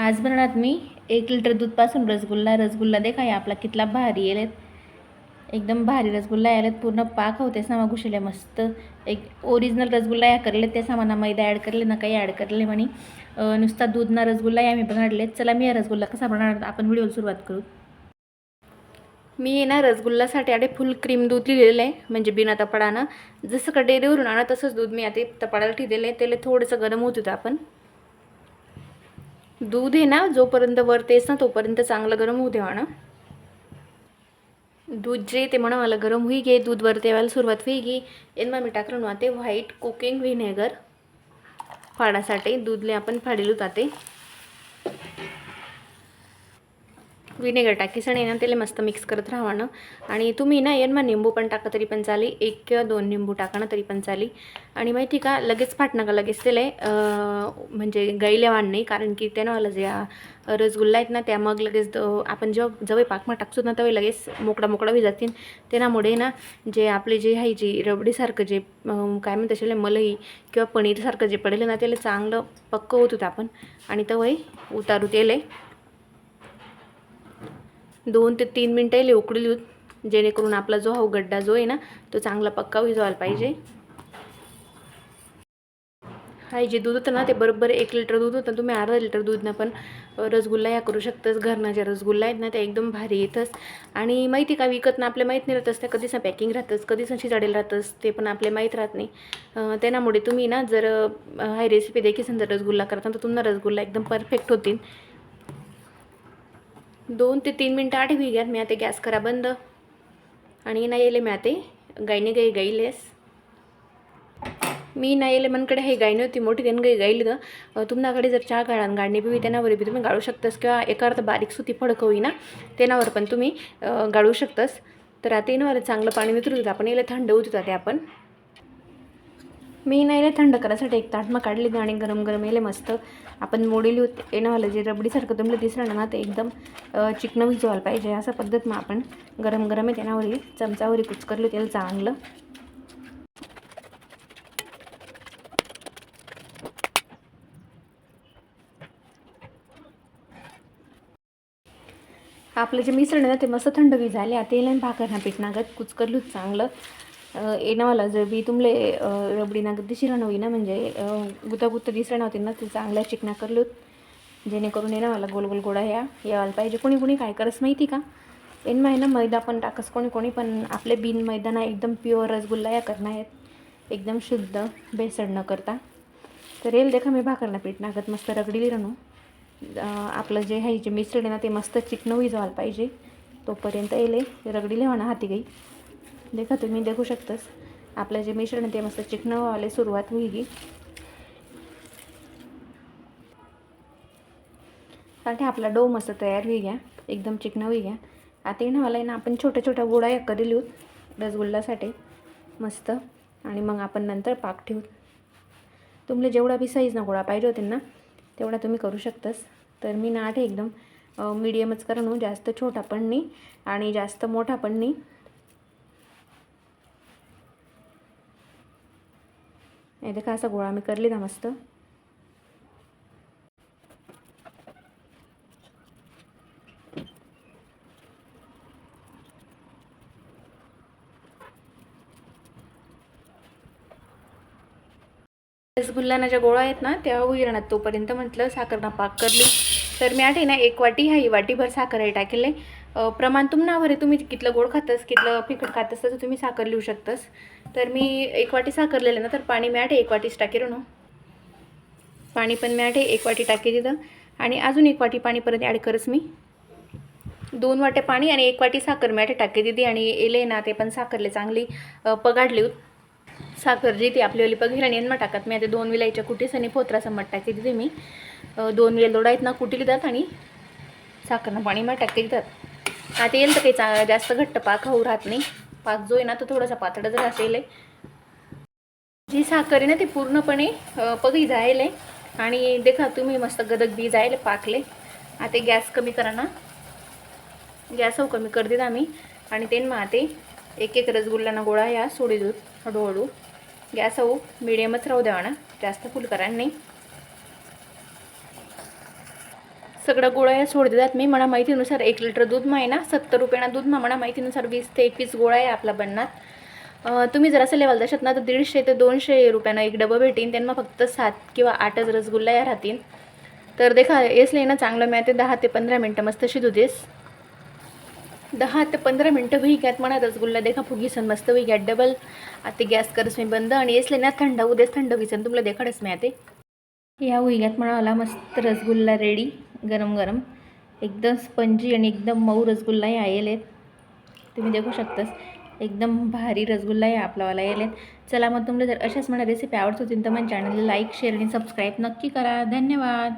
आज बनवणार मी एक लिटर दूधपासून रसगुल्ला. रसगुल्ला देखा या आपला कितला भारी येलेत एकदम भारी रसगुल्ला यायलेत पूर्ण पाक होते सामा घुसले मस्त. एक ओरिजिनल रसगुल्ला या करले त्या सामाना मैदा ॲड करले ना काही ॲड करले म्हणे. नुसता दूध ना रसगुल्ला या मी बनवले. चला मी या रसगुल्ला कसा बनवणार आपण व्हिडिओला सुरुवात करू. मी आहे ना रसगुल्लासाठी आडे फुल क्रीम दूध लिहिलेलं आहे म्हणजे बिना तपडानं. जसं का डेअरीवरून आणा तसंच दूध मी आता तपडायला ठेवलेलं आहे. त्याला थोडंसं गरम होत होतं आपण. दूध आहे ना जोपर्यंत वर तेच ना तोपर्यंत चांगलं गरम होऊ देवा ना. दूध जे ते म्हणा मला गरम होई गे दूध वर तेवायला सुरुवात होई गी. एनमा मी टाकलं ना ते व्हाईट कुकिंग व्हिनेगर फाडासाठी दूधले आपण फाडेल ताते. विनेगर टाकीसन आहे ना त्याला मस्त मिक्स करत राहावं ना आणि तुम्ही ना येणमा निंबू पण टाका तरी पण चाली एक किंवा दोन निंबू टाका ना तरी पण चाली आणि माहिती का लगेच फाट नका लगेच त्याला म्हणजे गाईले वाढ नाही. कारण की त्यानं मला जे रसगुल्ला आहेत ना त्या मग लगेच आपण जेव्हा जवळ पाकमा टाकतो ना तेव्हा लगेच मोकळा मोकळा होई जातील. त्यामुळे ना जे आपले जे आहे जी रबडीसारखं जे काय म्हणतात त्याला मलई किंवा पनीरसारखं जे पडेल ना त्याला चांगलं पक्क होत होतं आपण. आणि तेव्हा उतारू तेले दोन ते तीन मिनटं येईल उकडू दूध जेणेकरून आपला जो हा गड्डा जो आहे ना तो चांगला पक्का विजवायला पाहिजे. हा जे दूध होतं ना ते बरोबर एक लिटर दूध होतं. तुम्ही अर्धा लिटर दूधनं पण रसगुल्ला या करू शकतस. घरना ज्या रसगुल्ला आहेत ना ते एकदम भारी येतच आणि माहिती का विकत ना आपल्या माहीत नाही राहतच त्या कधीच पॅकिंग राहतंच कधीच शिजाडेल राहतंच ते पण आपले माहीत राहत नाही. त्यामुळे तुम्ही ना जर हाय रेसिपी देखील समजा रसगुल्ला करता तर तुम्हाला रसगुल्ला एकदम परफेक्ट होतील. दोन ते तीन मिनटं आठ घ्यात मी आता गॅस करा बंद. आणि नाही येले मी आता गायने गाई गाईलेस. मी नाही येले मनकडे हे गायनी होती मोठी त्यानं गाई गाईल तर तुमच्याकडे जर चहा गाळा गाडणी बी त्यानावर बी तुम्ही गाळू शकतास. किंवा एका अर्थ बारीक सुती फडक होई ना त्यानावर पण तुम्ही गाळू शकतास. तर आता येणार चांगलं पाणी नितरू होतं आपण याला थंड होत ते आपण. मी नाही थंड करायसाठी एक ताट मग काढली आणि गरम गरम येले मस्त आपण मोडीली होते. येणंवालं जे रबडीसारखं तुम्हाला दिसलं ना ते एकदम अं, भिजवायला पाहिजे. अशा पद्धत मग आपण गरम गरम आहे त्यानावर चमचावर कुचकरलं त्याला चांगलं. आपलं जे मिश्रण आहे ना ते मस्त थंड बी झाले आता येईल भाकर ना पीठ नागत चांगलं. येणंवाला जर बी तुमले अं, रबडी नागत दिसलं ना म्हणजे गुतागुत्त दिसरा नव्हती ना ते चांगल्या चिकना करलोत. जेणेकरून येणंवाला गोल गोल गोळा ह्या यायला पाहिजे. कोणी कोणी काय करस माहिती का? एन आहे ना मैदा पण टाकस कोणी कोणी पण आपले बिन मैदाना एकदम प्युअर रसगुल्ला या करणं आहेत. एकदम शुद्ध बेसड न करता. तर येईल देखा मी भाकरना पीठ नागत मस्त रगडी राहणू आपलं जे आहे जे मिसळ आहे ना ते मस्त चिकनवी जायला पाहिजे. तोपर्यंत येले रगडी लिहाणं हाती गई. देखा तुम्ही देखू शकतास. आपलं जे मिश्रण आहे ते मस्त चिकनं व्हायला सुरुवात होईल. साठी आपला डो मस्त तयार होई घ्या एकदम चिकनं होई घ्या आता येणं मला आहे ना आपण छोट्या छोट्या गोळा या कधी लिहू रसगुल्लासाठी. मस्त. आणि मग आपण नंतर पाक ठेवू. तुम्हाला जेवढा बी साईज ना गोळा पाहिजे होते ना तेवढा तुम्ही करू शकतास. तर मी नाट एकदम मीडियमच करणू जास्त छोटा पण नाही आणि जास्त मोठा पण नाही. हे देखा असा गोळा मी करली ना मस्त. रसगुल्लाना ज्या गोळा आहेत ना त्या उइरणात तोपर्यंत म्हटलं साखरना पाक करली. तर मी आठी ना एक वाटी ह्या वाटीभर साखर आहे टाकेले. प्रमाण प्रमाण तुम्हाला तुम्ही कितलं गोड खातस कितलं फिकट खातस तर तुम्ही साखर लिहू शकतस. तर मी एक वाटी साखर ना तर पाणी मॅट एक वाटीच टाकी ना पाणी पण मॅट आहे एक वाटी टाकी तिथं आणि अजून एक वाटी पाणी परत ॲड करच मी. दोन वाट्या पाणी आणि एक वाटी साखर मॅट टाके टाकी दिली. आणि एले ना ते पण साखरले चांगली अं, पगाडली साखर जी ती आपली वाली आणि यांना टाकत. मी आता दोन विलायच्या कुटीस आणि पोत्रा समट टाकी मी. दोन वेल दोडा आहेत ना कुटीली जात आणि साखरनं पाणी मग टाकते देतात. आता येईल तर काही चा जास्त घट्ट पाक होऊ राहत नाही. पाक जो आहे ना तो थोडासा पातळ जर असेल जी साखर आहे ना ती पूर्णपणे अं, जायला. आणि देखा तुम्ही मस्त गदक बी जायले पाकले. आता गॅस कमी करा ना. गॅस हो कमी कर देत आम्ही. आणि ते मग ते एक एक रसगुल्लाना गोळा या सोडी देऊ हळूहळू. गॅस हो मिडियमच राहू द्यावा ना. जास्त फुल करा नाही. सगळं गोळ्या सोड देतात. मी मला माहितीनुसार एक लिटर दूध मा आहे ना सत्तर रुपयाना दूध मा मला माहितीनुसार वीस ते एकवीस गोळ्या आहे आपला बनणार. तुम्ही जर असं लेवल दशात ना तर दीडशे ते दोनशे रुपयानं एक डबं भेटीन. त्यांना फक्त सात किंवा आठच रसगुल्ला या राहतील. तर देखा येसले ना चांगलं मी ते दहा ते पंधरा मिनटं मस्त शिजू देस. दहा ते पंधरा मिनटं होई घ्यात म्हणा रसगुल्ला देखा फुगीसन मस्त होई गॅत. डबल आता गॅस करस मी बंद. आणि येसले ना थंड उद्याच थंड होईसन तुम्हाला देखाडस मी आता या म्हणा म्हणाला मस्त रसगुल्ला रेडी गरम गरम. एकदम स्पंजी आणि एकदम मऊ रसगुल्लाही आलेले आहेत. तुम्ही देखू शकतास. एकदम भारी रसगुल्लाही आपलावाला येले चला मग तुम्हाला जर अशाच मला रेसिपी आवडत होती तर मग चॅनलला लाईक शेअर आणि सबस्क्राईब नक्की करा. धन्यवाद.